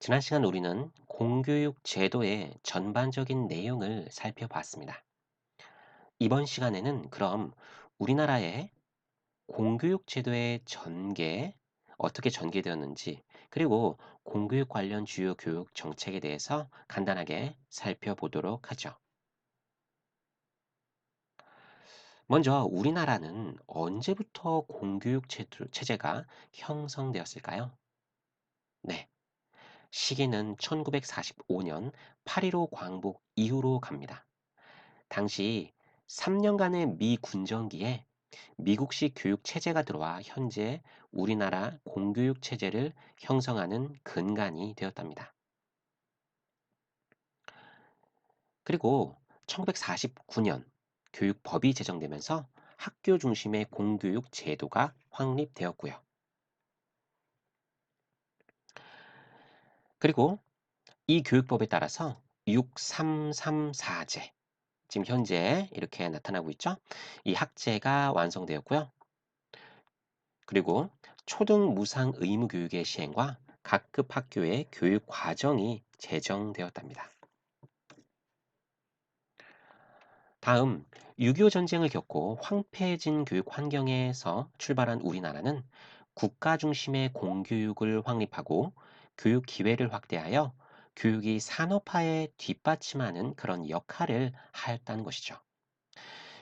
지난 시간 우리는 공교육 제도의 전반적인 내용을 살펴봤습니다. 이번 시간에는 그럼 우리나라의 공교육 제도의 전개, 어떻게 전개되었는지, 그리고 공교육 관련 주요 교육 정책에 대해서 간단하게 살펴보도록 하죠. 먼저 우리나라는 언제부터 공교육 체제가 형성되었을까요? 네, 시기는 1945년 8.15 광복 이후로 갑니다. 당시 3년간의 미 군정기에 미국식 교육 체제가 들어와 현재 우리나라 공교육 체제를 형성하는 근간이 되었답니다. 그리고 1949년 교육법이 제정되면서 학교 중심의 공교육 제도가 확립되었고요. 그리고 이 교육법에 따라서 6334제, 지금 현재 이렇게 나타나고 있죠. 이 학제가 완성되었고요. 그리고 초등 무상 의무 교육의 시행과 각급 학교의 교육 과정이 제정되었답니다. 다음 6.25 전쟁을 겪고 황폐해진 교육 환경에서 출발한 우리나라는 국가 중심의 공교육을 확립하고 교육 기회를 확대하여 교육이 산업화에 뒷받침하는 그런 역할을 하였다는 것이죠.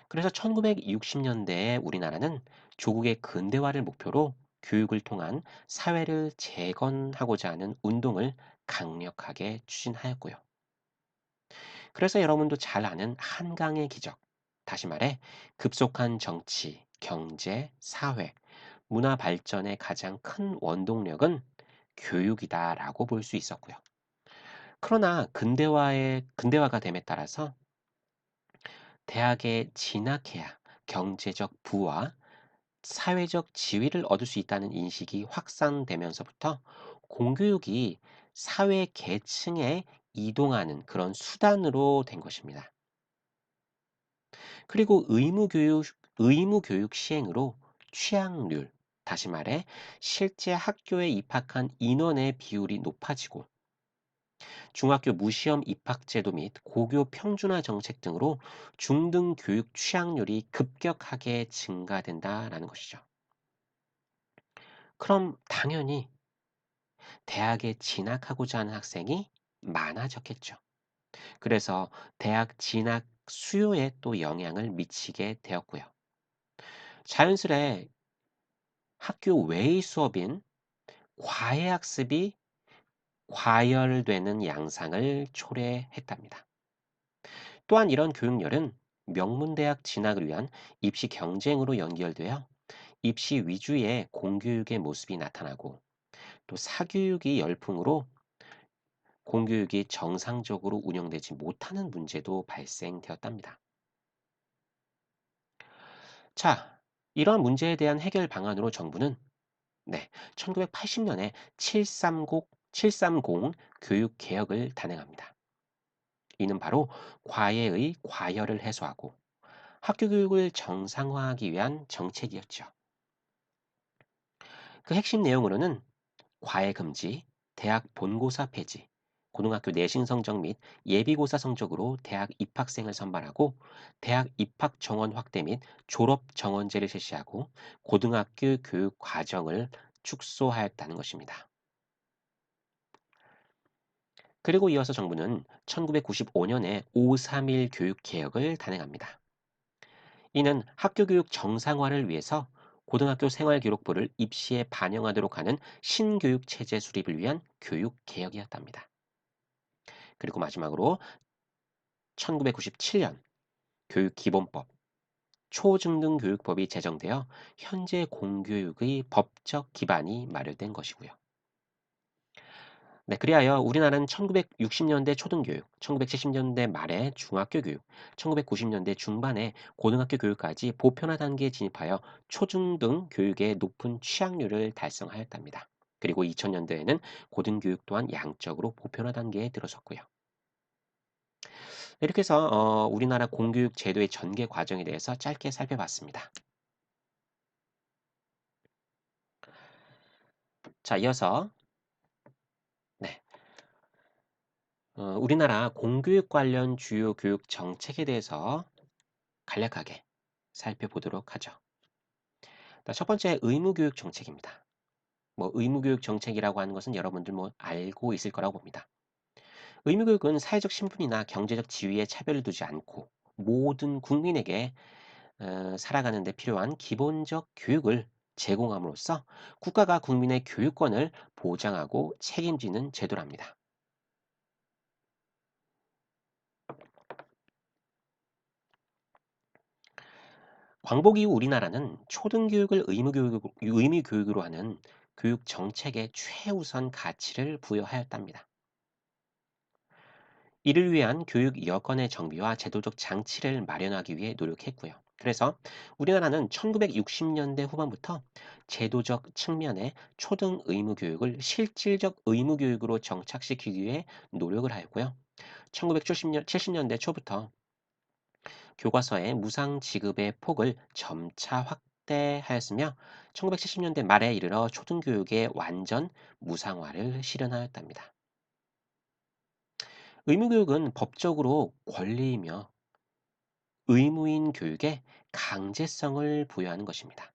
그래서 1960년대에 우리나라는 조국의 근대화를 목표로 교육을 통한 사회를 재건하고자 하는 운동을 강력하게 추진하였고요. 그래서 여러분도 잘 아는 한강의 기적, 다시 말해 급속한 정치, 경제, 사회, 문화 발전의 가장 큰 원동력은 교육이다라고 볼 수 있었고요. 그러나 근대화의 근대화가 됨에 따라서 대학에 진학해야 경제적 부와 사회적 지위를 얻을 수 있다는 인식이 확산되면서부터 공교육이 사회 계층에 이동하는 그런 수단으로 된 것입니다. 그리고 의무 교육, 의무 교육 시행으로 취학률, 다시 말해 실제 학교에 입학한 인원의 비율이 높아지고 중학교 무시험 입학 제도 및 고교 평준화 정책 등으로 중등 교육 취학률이 급격하게 증가된다라는 것이죠. 그럼 당연히 대학에 진학하고자 하는 학생이 많아졌겠죠. 그래서 대학 진학 수요에 또 영향을 미치게 되었고요. 자연스레 학교 외의 수업인 과외 학습이 과열되는 양상을 초래했답니다. 또한 이런 교육열은 명문대학 진학을 위한 입시 경쟁으로 연결되어 입시 위주의 공교육의 모습이 나타나고 또 사교육이 열풍으로 공교육이 정상적으로 운영되지 못하는 문제도 발생되었답니다. 자, 이러한 문제에 대한 해결 방안으로 정부는 네, 1980년에 730, 730 교육 개혁을 단행합니다. 이는 바로 과외의 과열을 해소하고 학교 교육을 정상화하기 위한 정책이었죠. 그 핵심 내용으로는 과외 금지, 대학 본고사 폐지, 고등학교 내신 성적 및 예비고사 성적으로 대학 입학생을 선발하고 대학 입학 정원 확대 및 졸업 정원제를 실시하고 고등학교 교육 과정을 축소하였다는 것입니다. 그리고 이어서 정부는 1995년에 531 교육 개혁을 단행합니다. 이는 학교 교육 정상화를 위해서 고등학교 생활기록부를 입시에 반영하도록 하는 신교육 체제 수립을 위한 교육 개혁이었답니다. 그리고 마지막으로 1997년 교육기본법, 초중등 교육법이 제정되어 현재 공교육의 법적 기반이 마련된 것이고요. 네, 그리하여 우리나라는 1960년대 초등교육, 1970년대 말에 중학교 교육, 1990년대 중반에 고등학교 교육까지 보편화 단계에 진입하여 초중등 교육의 높은 취학률을 달성하였답니다. 그리고 2000년대에는 고등교육 또한 양적으로 보편화 단계에 들어섰고요. 이렇게 해서 어, 우리나라 공교육 제도의 전개 과정에 대해서 짧게 살펴봤습니다. 자, 이어서 네, 어, 우리나라 공교육 관련 주요 교육 정책에 대해서 간략하게 살펴보도록 하죠. 자, 첫 번째 의무교육 정책입니다. 뭐 의무교육 정책이라고 하는 것은 여러분들 뭐 알고 있을 거라고 봅니다. 의무교육은 사회적 신분이나 경제적 지위에 차별을 두지 않고 모든 국민에게 어, 살아가는 데 필요한 기본적 교육을 제공함으로써 국가가 국민의 교육권을 보장하고 책임지는 제도랍니다. 광복 이후 우리나라는 초등교육을 의무교육, 의무교육으로 하는 교육 정책에 최우선 가치를 부여하였답니다. 이를 위한 교육 여건의 정비와 제도적 장치를 마련하기 위해 노력했고요. 그래서 우리나라는 1960년대 후반부터 제도적 측면의 초등 의무 교육을 실질적 의무 교육으로 정착시키기 위해 노력을 하였고요. 1970년, 70년대 초부터 교과서의 무상 지급의 폭을 점차 확 대하였으며 1970년대 말에 이르러 초등교육의 완전 무상화를 실현하였답니다. 의무교육은 법적으로 권리이며 의무인 교육에 강제성을 부여하는 것입니다.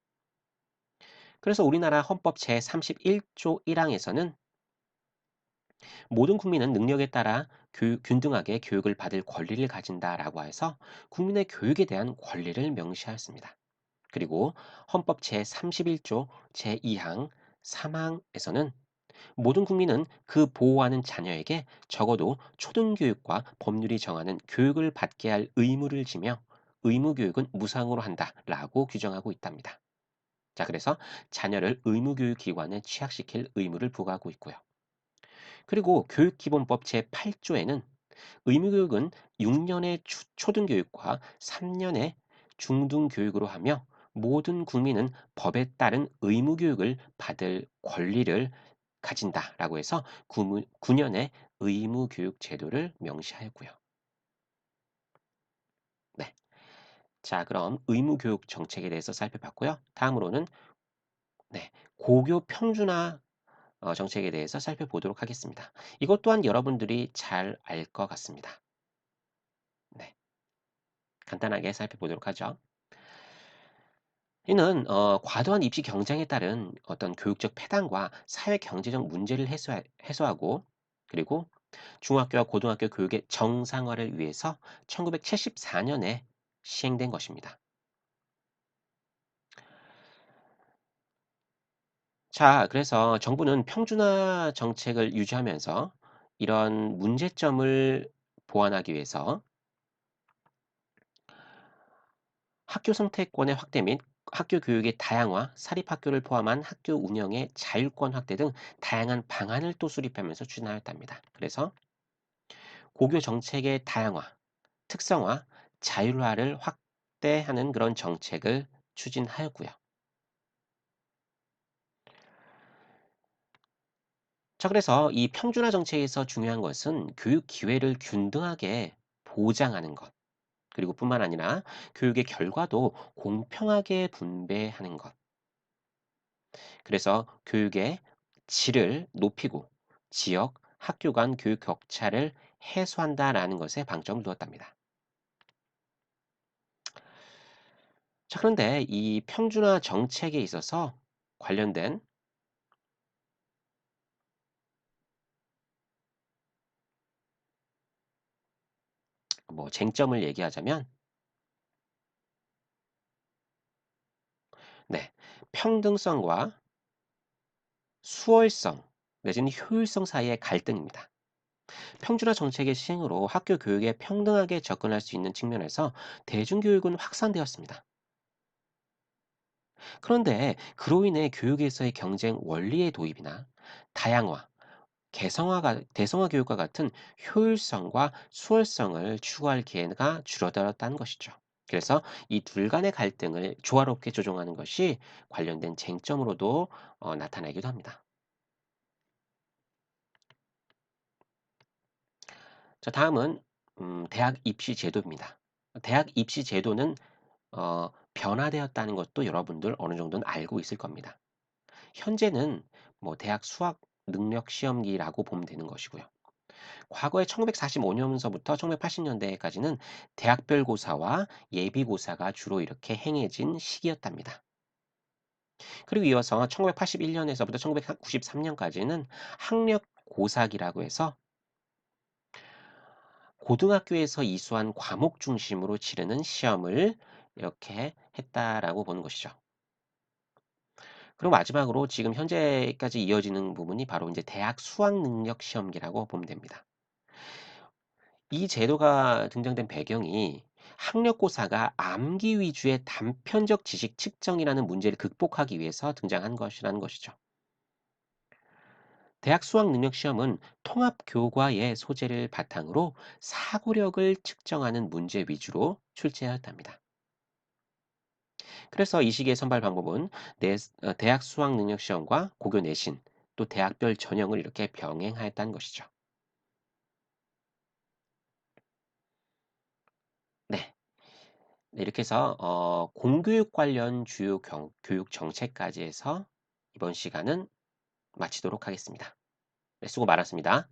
그래서 우리나라 헌법 제31조 1항에서는 모든 국민은 능력에 따라 교육, 균등하게 교육을 받을 권리를 가진다라고 해서 국민의 교육에 대한 권리를 명시하였습니다. 그리고 헌법 제31조 제2항 3항에서는 모든 국민은 그 보호하는 자녀에게 적어도 초등교육과 법률이 정하는 교육을 받게 할 의무를 지며 의무교육은 무상으로 한다 라고 규정하고 있답니다. 자, 그래서 자녀를 의무교육기관에 취약시킬 의무를 부과하고 있고요. 그리고 교육기본법 제8조에는 의무교육은 6년의 초등교육과 3년의 중등교육으로 하며 모든 국민은 법에 따른 의무 교육을 받을 권리를 가진다라고 해서 9, 9년의 의무 교육 제도를 명시하였고요. 네. 자, 그럼 의무 교육 정책에 대해서 살펴봤고요. 다음으로는 네, 고교 평준화 어, 정책에 대해서 살펴보도록 하겠습니다. 이것 또한 여러분들이 잘 알 것 같습니다. 네. 간단하게 살펴보도록 하죠. 이는 어, 과도한 입시 경쟁에 따른 어떤 교육적 폐단과 사회 경제적 문제를 해소하, 해소하고 그리고 중학교와 고등학교 교육의 정상화를 위해서 1974년에 시행된 것입니다. 자, 그래서 정부는 평준화 정책을 유지하면서 이런 문제점을 보완하기 위해서 학교 선택권의 확대 및 학교 교육의 다양화, 사립학교를 포함한 학교 운영의 자율권 확대 등 다양한 방안을 또 수립하면서 추진하였답니다. 그래서 고교 정책의 다양화, 특성화, 자율화를 확대하는 그런 정책을 추진하였고요. 자, 그래서 이 평준화 정책에서 중요한 것은 교육 기회를 균등하게 보장하는 것. 그리고 뿐만 아니라 교육의 결과도 공평하게 분배하는 것. 그래서 교육의 질을 높이고 지역, 학교 간 교육 격차를 해소한다라는 것에 방점을 두었답니다. 자, 그런데 이 평준화 정책에 있어서 관련된 뭐 쟁점을 얘기하자면 네, 평등성과 수월성 내지는 효율성 사이의 갈등입니다. 평준화 정책의 시행으로 학교 교육에 평등하게 접근할 수 있는 측면에서 대중교육은 확산되었습니다. 그런데 그로 인해 교육에서의 경쟁 원리의 도입이나 다양화, 개성화가, 대성화 교육과 같은 효율성과 수월성을 추구할 기회가 줄어들었다는 것이죠. 그래서 이 둘 간의 갈등을 조화롭게 조정하는 것이 관련된 쟁점으로도 어, 나타나기도 합니다. 자, 다음은 음, 대학 입시 제도입니다. 대학 입시 제도는 어, 변화되었다는 것도 여러분들 어느 정도는 알고 있을 겁니다. 현재는 뭐 대학 수학 능력 시험기라고 보면 되는 것이고요. 과거에 1945년서부터 1980년대까지는 대학별 고사와 예비고사가 주로 이렇게 행해진 시기였답니다. 그리고 이어서 1981년에서부터 1993년까지는 학력 고사기라고 해서 고등학교에서 이수한 과목 중심으로 치르는 시험을 이렇게 했다라고 보는 것이죠. 그리고 마지막으로 지금 현재까지 이어지는 부분이 바로 이제 대학 수학 능력 시험기라고 보면 됩니다. 이 제도가 등장된 배경이 학력고사가 암기 위주의 단편적 지식 측정이라는 문제를 극복하기 위해서 등장한 것이라는 것이죠. 대학 수학 능력 시험은 통합 교과의 소재를 바탕으로 사고력을 측정하는 문제 위주로 출제하였답니다. 그래서 이 시기의 선발 방법은 내- 어, 대학 수학 능력 시험과 고교 내신 또 대학별 전형을 이렇게 병행하였다는 것이죠. 네. 네, 이렇게 해서 어, 공교육 관련 주요 경- 교육 정책까지 해서 이번 시간은 마치도록 하겠습니다. 네, 수고 많았습니다.